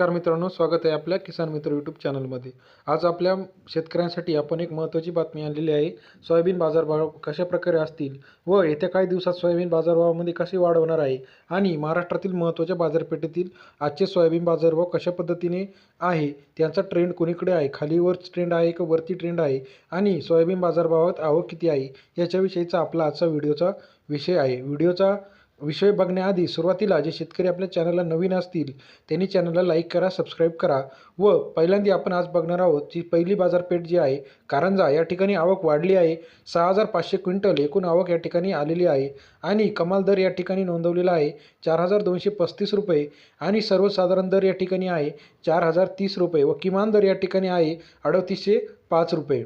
नमस्कार मित्रांनो स्वागत आहे आपल्या किसान मित्र यूट्यूब चॅनलमध्ये आज आपल्या शेतकऱ्यांसाठी आपण एक महत्त्वाची बातमी आणलेली आहे सोयाबीन बाजारभाव कशा प्रकारे असतील व येत्या काही दिवसात सोयाबीन बाजारभावामध्ये कसे वाढ होणार आहे आणि महाराष्ट्रातील महत्त्वाच्या बाजारपेठेतील आजचे सोयाबीन बाजारभाव कशा पद्धतीने आहे त्यांचा ट्रेंड कोणीकडे आहे खालीवर ट्रेंड आहे का वरती ट्रेंड आहे आणि सोयाबीन बाजारभावात आवक किती आहे याच्याविषयीचा आपला आजचा व्हिडिओचा विषय आहे. व्हिडिओचा विषय बघण्याआधी सुरुवातीला जे शेतकरी आपल्या चॅनलला नवीन असतील त्यांनी चॅनलला लाईक करा सबस्क्राईब करा व पहिल्यांदा आपण आज बघणार आहोत जी पहिली बाजारपेठ जी आहे कारंजा या ठिकाणी आवक वाढली आहे. सहा हजार पाचशे क्विंटल एकूण आवक या ठिकाणी आलेली आहे आणि कमाल दर या ठिकाणी नोंदवलेला आहे. चार हजार दोनशे पस्तीस रुपये आणि सर्वसाधारण दर या ठिकाणी आहे चार हजार तीस रुपये व किमान दर या ठिकाणी आहे अडतीसशे पाच रुपये.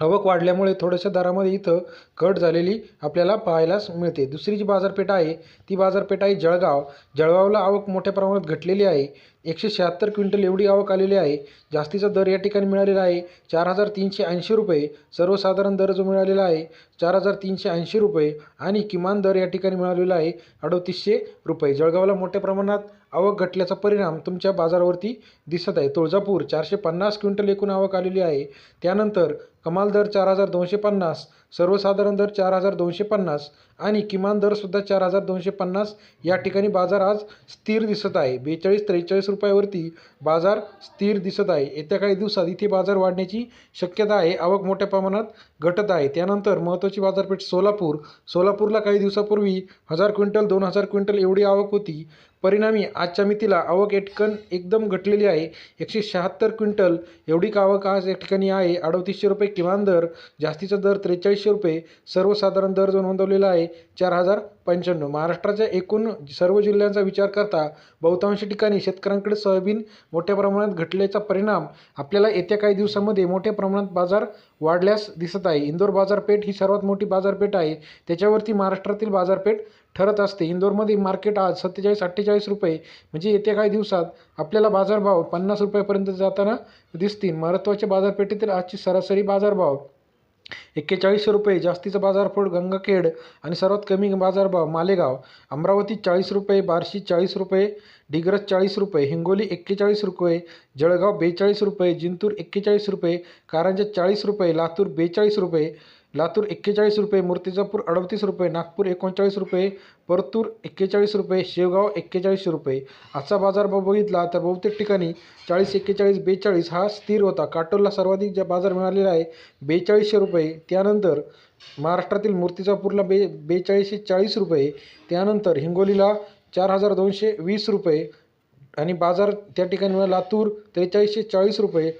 आवक वाढल्यामुळे थोड्याशा दरामध्ये इथं घट झालेली आपल्याला पाहायलाच मिळते. दुसरी जी बाजारपेठ आहे. ती बाजारपेठ आहे जळगाव. जळगावला आवक मोठ्या प्रमाणात घटलेली आहे. एकशे शहात्तर क्विंटल एवढी आवक आलेली आहे. जास्तीचा दर या ठिकाणी मिळालेला आहे. चार हजार तीनशे ऐंशी रुपये सर्वसाधारण दर जो मिळालेला आहे चार हजार तीनशे ऐंशी रुपये आणि किमान दर या ठिकाणी मिळालेला आहे अडतीसशे रुपये. जळगावला मोठ्या प्रमाणात आवक घटल्याचा परिणाम तुमच्या बाजारावरती दिसत आहे. तुळजापूर चारशे पन्नास क्विंटल एकूण आवक आलेली आहे. त्यानंतर कमाल दर चार हजार दोनशे पन्नास सर्वसाधारण दर चार हजार दोनशे पन्नास आणि किमान दरसुद्धा चार हजार दोनशे पन्नास या ठिकाणी बाजार आज स्थिर दिसत आहे. बेचाळीस त्रेचाळीस रुपयावरती बाजार स्थिर दिसत आहे. येत्या काही दिवसात इथे बाजार वाढण्याची शक्यता आहे. आवक मोठ्या प्रमाणात घटत आहे. त्यानंतर महत्त्वाची बाजारपेठ सोलापूर. सोलापूरला काही दिवसापूर्वी हजार क्विंटल दोन हजार क्विंटल एवढी आवक होती. परिणामी आजच्या मितीला आवक एटकन एकदम घटलेली आहे. एकशे शहात्तर क्विंटल एवढी का आवक आज या ठिकाणी आहे. अडतीसशे रुपये किमान दर जास्तीचा दर त्रेचाळीसशे रुपये सर्वसाधारण दर जो नोंदवलेला आहे चार हजार पंच्याण्णव. महाराष्ट्राच्या एकूण सर्व जिल्ह्यांचा विचार करता बहुतांश ठिकाणी शेतकऱ्यांकडे सोयाबीन मोठ्या प्रमाणात घटल्याचा परिणाम आपल्याला येत्या काही दिवसामध्ये मोठ्या प्रमाणात बाजार वाढल्यास दिसत आहे. इंदोर बाजारपेठ ही सर्वात मोठी बाजारपेठ आहे. त्याच्यावरती महाराष्ट्रातील बाजारपेठ ठरत असते. इंदोरमध्ये मार्केट आज सत्तेचाळीस अठ्ठेचाळीस रुपये म्हणजे येत्या काही दिवसात आपल्याला बाजारभाव पन्नास रुपयापर्यंत जाताना दिसतील. महत्त्वाच्या बाजारपेठेतील आजची सरासरी बाजारभाव एक्केचाळीस रुपये जास्तीचा बाजारफोड गंगाखेड आणि सर्वात कमी बाजारभाव मालेगाव. अमरावती चाळीस रुपये बार्शी चाळीस रुपये डिग्रज चाळीस रुपये हिंगोली एक्केचाळीस रुपये जळगाव बेचाळीस रुपये जिंतूर एक्केचाळीस रुपये कारंजा चाळीस रुपये लातूर बेचाळीस रुपये लातूर एक्केचाळीस रुपये मूर्तिजापूर अडतीस रुपये नागपूर एकोणचाळीस रुपये परतूर एक्केचाळीस रुपये शेवगाव एक्केचाळीसशे रुपये. आजचा बाजारभाव बघितला तर बहुतेक ठिकाणी चाळीस एक्केचाळीस बेचाळीस हा स्थिर होता. काटोलला सर्वाधिक ज्या बाजार मिळालेला आहे बेचाळीसशे रुपये. त्यानंतर महाराष्ट्रातील मूर्तिजापूरला बे बेचाळीसशे चाळीस रुपये. त्यानंतर हिंगोलीला चार हजार दोनशे वीस रुपये. आणि बाजार त्या ठिकाणी मिळाला. लातूर त्रेचाळीसशे चाळीस रुपये.